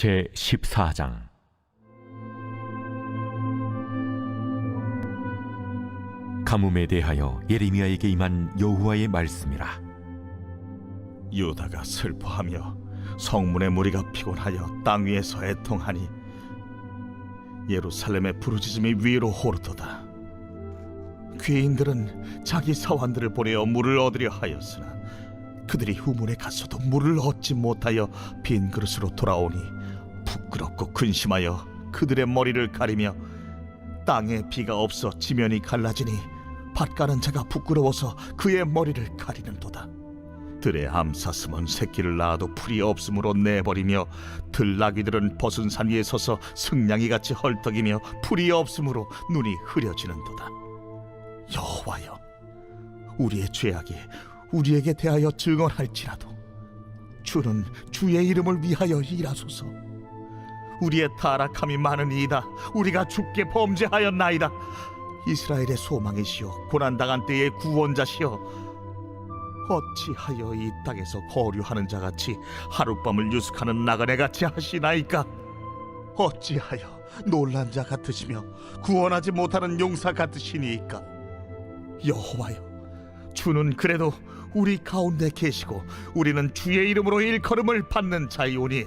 제 14장. 가뭄에 대하여 예레미야에게 임한 여호와의 말씀이라. 유다가 슬퍼하며 성문의 무리가 피곤하여 땅 위에서 애통하니 예루살렘의 부르짖음이 위로 오르도다. 귀인들은 자기 사환들을 보내어 물을 얻으려 하였으나 그들이 후문에 갔어도 물을 얻지 못하여 빈 그릇으로 돌아오니 부끄럽고 근심하여 그들의 머리를 가리며 땅에 비가 없어 지면이 갈라지니 밭 가는 자가 부끄러워서 그의 머리를 가리는도다 들의 암사슴은 새끼를 낳아도 풀이 없으므로 내버리며 들나귀들은 벗은 산 위에 서서 승냥이 같이 헐떡이며 풀이 없으므로 눈이 흐려지는도다. 여호와여, 우리의 죄악이 우리에게 대하여 증언할지라도 주는 주의 이름을 위하여 일하소서. 우리의 타락함이 많으니이다. 우리가 죽게 범죄하였나이다. 이스라엘의 소망이시여 고난당한 때의 구원자시여 어찌하여 이 땅에서 거류하는 자같이 하룻밤을 유숙하는 나그네 같이 하시나이까? 어찌하여 놀란 자 같으시며 구원하지 못하는 용사 같으시니이까? 여호와여, 주는 그래도 우리 가운데 계시고 우리는 주의 이름으로 일컬음을 받는 자이오니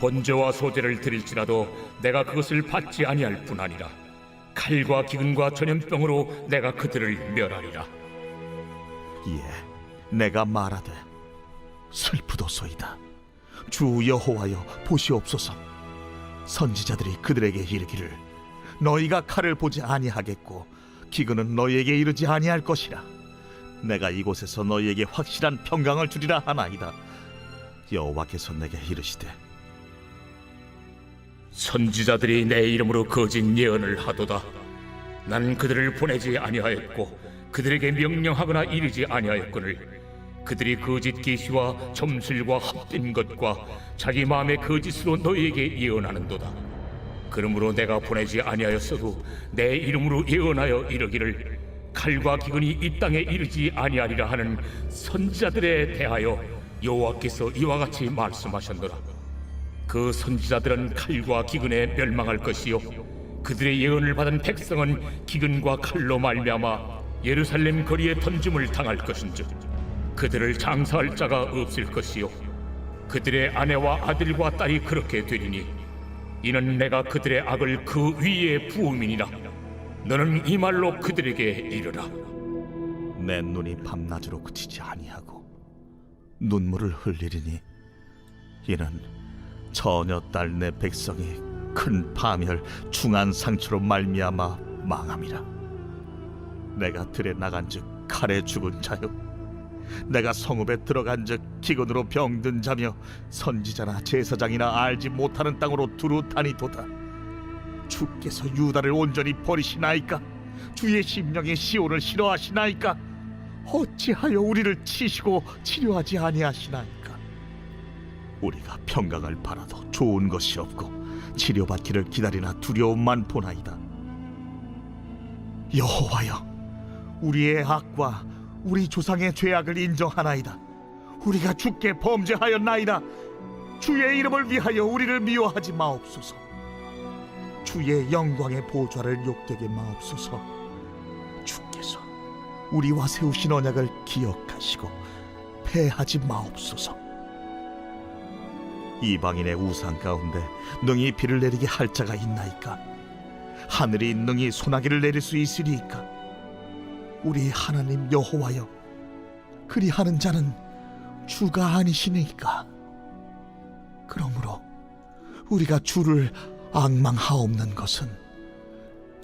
번제와 소제를 드릴지라도 내가 그것을 받지 아니할 뿐 아니라 칼과 기근과 전염병으로 내가 그들을 멸하리라. 예 내가 말하되 슬프도소이다. 주 여호와여 보시옵소서. 선지자들이 그들에게 이르기를 너희가 칼을 보지 아니하겠고 기근은 너희에게 이르지 아니할 것이라. 내가 이곳에서 너희에게 확실한 평강을 주리라 하나이다. 여호와께서 내게 이르시되 선지자들이 내 이름으로 거짓 예언을 하도다. 나는 그들을 보내지 아니하였고 그들에게 명령하거나 이르지 아니하였거늘 그들이 거짓 계시와 점술과 헛된 것과 자기 마음의 거짓으로 너희에게 예언하는도다. 그러므로 내가 보내지 아니하였어도 내 이름으로 예언하여 이르기를 칼과 기근이 이 땅에 이르지 아니하리라 하는 선지자들에 대하여 여호와께서 이와 같이 말씀하셨노라. 그 선지자들은 칼과 기근에 멸망할 것이요. 그들의 예언을 받은 백성은 기근과 칼로 말미암아 예루살렘 거리에 던짐을 당할 것인즉 그들을 장사할 자가 없을 것이요. 그들의 아내와 아들과 딸이 그렇게 되리니 이는 내가 그들의 악을 그 위에 부음이니라. 너는 이 말로 그들에게 이르라. 내 눈이 밤낮으로 그치지 아니하고 눈물을 흘리리니 이는 처녀 딸내 백성이 큰 파멸 중한 상처로 말미암아 망함이라. 내가 들에 나간즉 칼에 죽은 자요. 내가 성읍에 들어간즉 기근으로 병든 자며 선지자나 제사장이나 알지 못하는 땅으로 두루 다니도다. 주께서 유다를 온전히 버리시나이까? 주의 심령이 시온을 싫어하시나이까? 어찌하여 우리를 치시고 치료하지 아니하시나이까 우리가 평강을 바라도 좋은 것이 없고 치료받기를 기다리나 두려움만 보나이다. 여호와여 우리의 악과 우리 조상의 죄악을 인정하나이다. 우리가 주께 범죄하였나이다. 주의 이름을 위하여 우리를 미워하지 마옵소서. 주의 영광의 보좌를 욕되게 마옵소서. 주께서 우리와 세우신 언약을 기억하시고 패하지 마옵소서 이방인의 우상 가운데 능히 비를 내리게 할 자가 있나이까? 하늘이 능히 소나기를 내릴 수 있으리이까? 우리 하나님 여호와여 그리하는 자는 주가 아니시니까? 그러므로 우리가 주를 악망하옵는 것은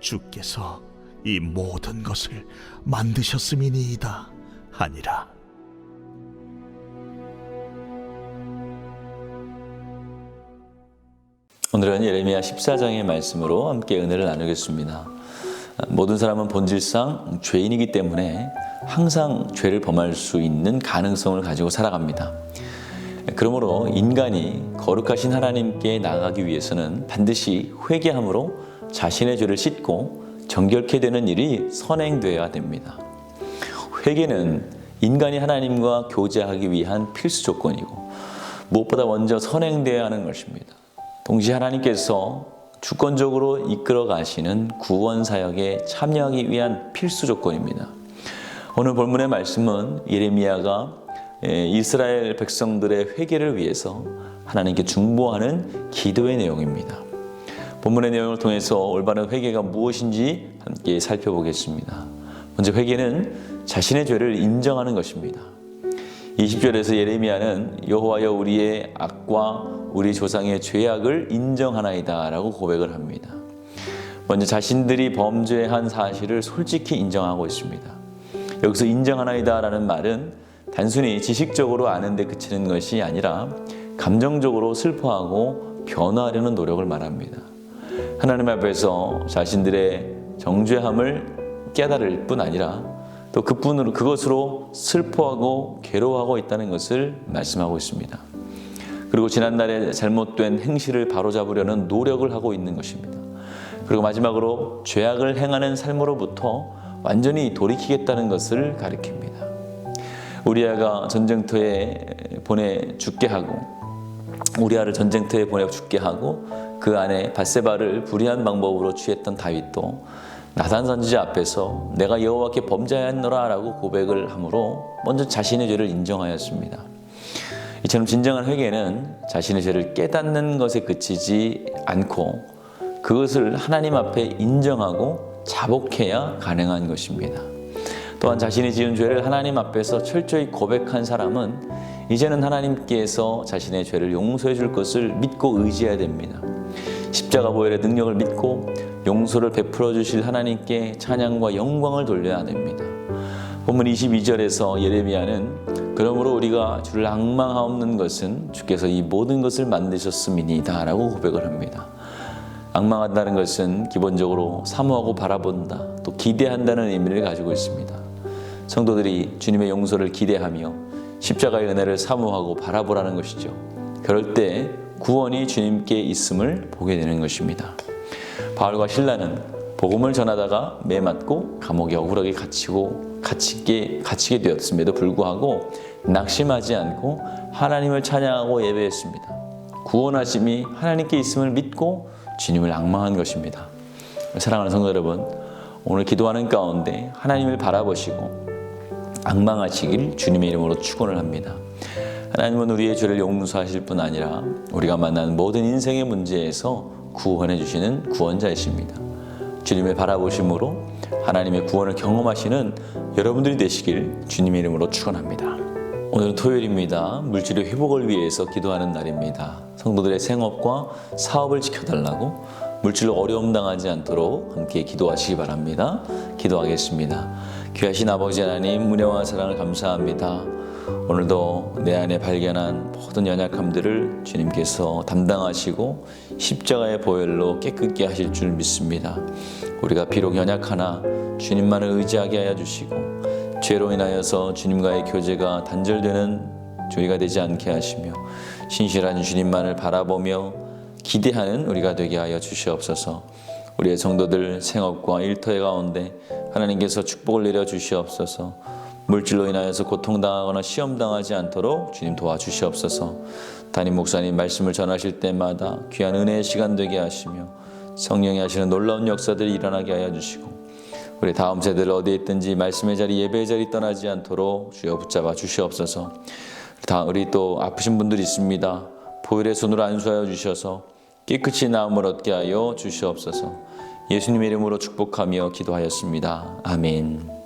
주께서 이 모든 것을 만드셨음이니이다 하니라 오늘은 예레미야 14장의 말씀으로 함께 은혜를 나누겠습니다. 모든 사람은 본질상 죄인이기 때문에 항상 죄를 범할 수 있는 가능성을 가지고 살아갑니다. 그러므로 인간이 거룩하신 하나님께 나아가기 위해서는 반드시 회개함으로 자신의 죄를 씻고 정결케 되는 일이 선행되어야 됩니다. 회개는 인간이 하나님과 교제하기 위한 필수 조건이고 무엇보다 먼저 선행되어야 하는 것입니다. 동시에 하나님께서 주권적으로 이끌어 가시는 구원 사역에 참여하기 위한 필수 조건입니다. 오늘 본문의 말씀은 예레미야가 예, 이스라엘 백성들의 회개를 위해서 하나님께 중보하는 기도의 내용입니다. 본문의 내용을 통해서 올바른 회개가 무엇인지 함께 살펴보겠습니다. 먼저 회개는 자신의 죄를 인정하는 것입니다. 20절에서 예레미야는 여호와여 우리의 악과 우리 조상의 죄악을 인정하나이다라고 고백을 합니다. 먼저 자신들이 범죄한 사실을 솔직히 인정하고 있습니다. 여기서 인정하나이다라는 말은 단순히 지식적으로 아는데 그치는 것이 아니라 감정적으로 슬퍼하고 변화하려는 노력을 말합니다. 하나님 앞에서 자신들의 정죄함을 깨달을 뿐 아니라 또 그뿐으로 그것으로 슬퍼하고 괴로워하고 있다는 것을 말씀하고 있습니다. 그리고 지난날의 잘못된 행실을 바로잡으려는 노력을 하고 있는 것입니다. 그리고 마지막으로 죄악을 행하는 삶으로부터 완전히 돌이키겠다는 것을 가리킵니다. 우리아가 전쟁터에 보내 죽게 하고 우리아를 전쟁터에 보내 죽게 하고 그 안에 바세바를 불의한 방법으로 취했던 다윗도 나단 선지자 앞에서 내가 여호와께 범죄하였노라라고 고백을 함으로 먼저 자신의 죄를 인정하였습니다. 이처럼 진정한 회개는 자신의 죄를 깨닫는 것에 그치지 않고 그것을 하나님 앞에 인정하고 자복해야 가능한 것입니다. 또한 자신이 지은 죄를 하나님 앞에서 철저히 고백한 사람은 이제는 하나님께서 자신의 죄를 용서해 줄 것을 믿고 의지해야 됩니다. 십자가 보혈의 능력을 믿고 용서를 베풀어 주실 하나님께 찬양과 영광을 돌려야 됩니다. 본문 22절에서 예레미야는 그러므로 우리가 주를 악망하옵는 것은 주께서 이 모든 것을 만드셨음이니다 라고 고백을 합니다. 악망한다는 것은 기본적으로 사모하고 바라본다, 또 기대한다는 의미를 가지고 있습니다. 성도들이 주님의 용서를 기대하며 십자가의 은혜를 사모하고 바라보라는 것이죠. 그럴 때 구원이 주님께 있음을 보게 되는 것입니다. 바울과 신라는 복음을 전하다가 매 맞고 감옥에 억울하게 갇히고 갇히게 갇히게 되었음에도 불구하고 낙심하지 않고 하나님을 찬양하고 예배했습니다. 구원하심이 하나님께 있음을 믿고 주님을 악망한 것입니다. 사랑하는 성도 여러분, 오늘 기도하는 가운데 하나님을 바라보시고 악망하시길 주님의 이름으로 축원을 합니다. 하나님은 우리의 죄를 용서하실 뿐 아니라 우리가 만나는 모든 인생의 문제에서 구원해 주시는 구원자이십니다. 주님을 바라보심으로 하나님의 구원을 경험하시는 여러분들이 되시길 주님의 이름으로 축원합니다. 오늘은 토요일입니다. 물질의 회복을 위해서 기도하는 날입니다. 성도들의 생업과 사업을 지켜달라고 물질로 어려움 당하지 않도록 함께 기도하시기 바랍니다. 기도하겠습니다. 귀하신 아버지 하나님 은혜와 사랑을 감사합니다. 오늘도 내 안에 발견한 모든 연약함들을 주님께서 담당하시고 십자가의 보혈로 깨끗게 하실 줄 믿습니다. 우리가 비록 연약하나 주님만을 의지하게 하여 주시고 죄로 인하여서 주님과의 교제가 단절되는 저희가 되지 않게 하시며 신실한 주님만을 바라보며 기대하는 우리가 되게 하여 주시옵소서. 우리의 성도들 생업과 일터의 가운데 하나님께서 축복을 내려 주시옵소서. 물질로 인하여서 고통당하거나 시험당하지 않도록 주님 도와주시옵소서. 담임 목사님 말씀을 전하실 때마다 귀한 은혜의 시간 되게 하시며 성령이 하시는 놀라운 역사들이 일어나게 하여 주시고 우리 다음 세대를 어디에 있든지 말씀의 자리 예배의 자리 떠나지 않도록 주여 붙잡아 주시옵소서. 다 우리 또 아프신 분들이 있습니다. 보혈의 손으로 안수하여 주셔서 깨끗이 나음을 얻게 하여 주시옵소서. 예수님의 이름으로 축복하며 기도하였습니다. 아멘.